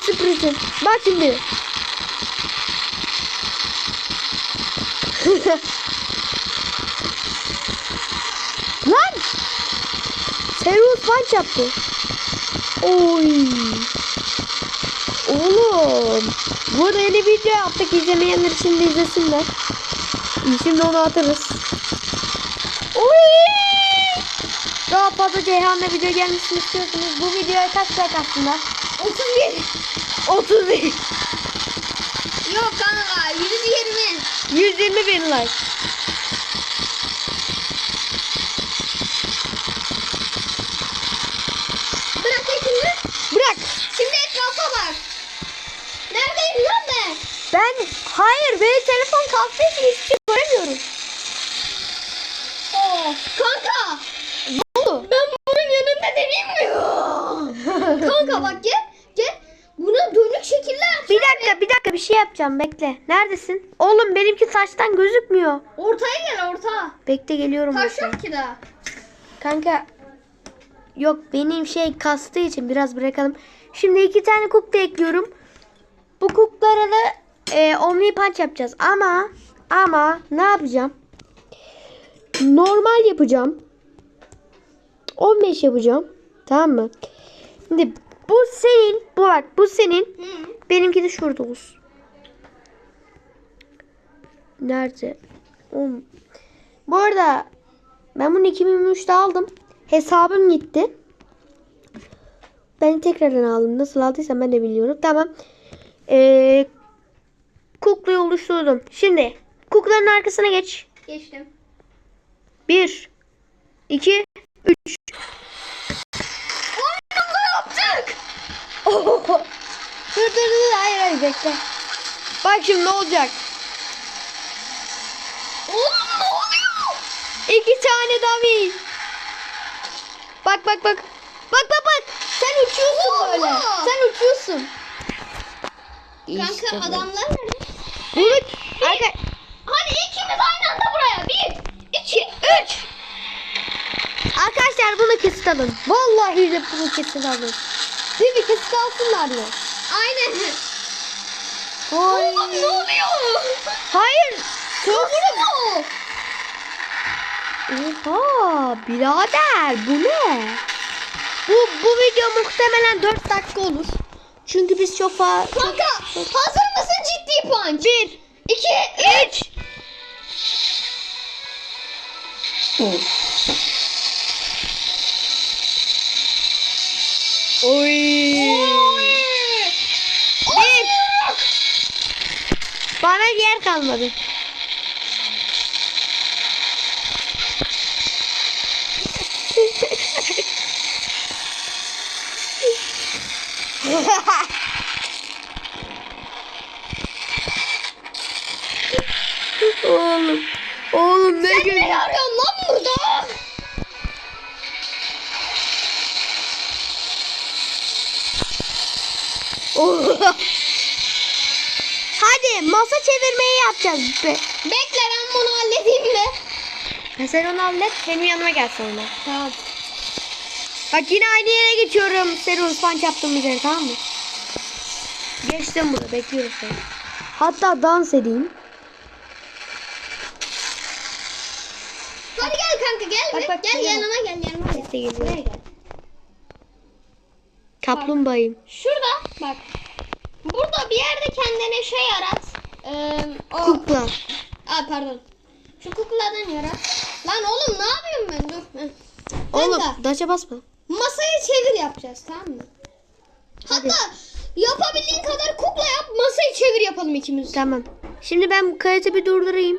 var sürprizim. Bak şimdi. Lan! Serious punch yaptı. Oy. Oğlum. Burada yeni video yaptık. İzlemeyenler şimdi izlesinler. Şimdi onu atarız. Oy. Daha fazla Ceyhan'la video gelmesini istiyorsanız bu videoya kaç like aslında? 31. 31. Yok kanka 120. 120 bin like. Bırak şimdi. Bırak. Şimdi etrafa bak. Neredeyim lan ben? Ben hayır benim telefon kalktığı için hiçbir şey göremiyorum. Oo. Kanka. Ne oldu? Ben bunun yanında deneyim mi? kanka bak gel. Gel. Buna dönük şekiller yap. Bir dakika bir dakika bir şey yapacağım bekle. Neredesin? Oğlum benimki saçtan gözükmüyor. Ortaya gel orta. Bekle geliyorum. Taş ortaya. yok ki daha. Kanka yok benim şey kastığı için biraz bırakalım. Şimdi iki tane kukla ekliyorum. Bu kuklara da e, omni punch yapacağız. Ama ama ne yapacağım? Normal yapacağım. 15 yapacağım. Tamam mı? Şimdi bu senin. Bu bak bu senin. Hı. Benimki de şurada olsun. Nerede? Oğlum. Bu arada ben bunu 2023'te aldım. Hesabım gitti. Ben tekrardan aldım. Nasıl aldıysam ben de biliyorum. Tamam. Ee, kuklayı oluşturdum. Şimdi kuklanın arkasına geç. Geçtim. 1 2 3 Oyunumda yaptık. Dur dur dur hayır hayır bekle. Bak şimdi ne olacak? Oğlum ne oluyor? İki tane dummy. Bak bak bak. Bak bak bak. Sen uçuyorsun Oha. böyle. Sen uçuyorsun. Kanka İşte adamlar nerede? Bunu Arka... Hadi ikimiz aynı anda buraya. Bir, iki, üç. Arkadaşlar bunu kesit alın. Vallahi de bunu kesit alın. Değil mi? Kesit alsınlar mı? Aynen. Oy. Oğlum ne oluyor? Hayır. Çok Nasıl? Oha birader bu ne? Bu, bu video muhtemelen 4 dakika olur. Çünkü biz çok fazla... Kanka hazır mısın ciddi punch? 1, İki, üç. Oy. Bir. Bana yer kalmadı. oğlum. Oğlum ne Sen gün. ne arıyorsun lan burada? Hadi masa çevirmeyi yapacağız. Be. Bekle ben bunu halledeyim mi? Sen onu hallet. Benim yanıma gel sonra. Tamam. Bak yine aynı yere geçiyorum. Serum punch yaptığım üzere tamam mı? Geçtim burada. Bekliyorum seni. Hatta dans edeyim. Hadi gel kanka gel. Bak, bak, gel yanıma gel yanıma gel. İşte geliyor. Gel. Kaplumbağayım. Şurada bak. Burada bir yerde kendine şey yarat. Ee, o... Kukla. Aa pardon. Şu kukladan yarat. Lan oğlum ne yapıyorum ben? Dur. Oğlum daça basma. Masayı çevir yapacağız tamam mı? Hatta yapabildiğin kadar kukla yap masayı çevir yapalım ikimiz. Tamam. Şimdi ben bu kayıtı bir durdurayım.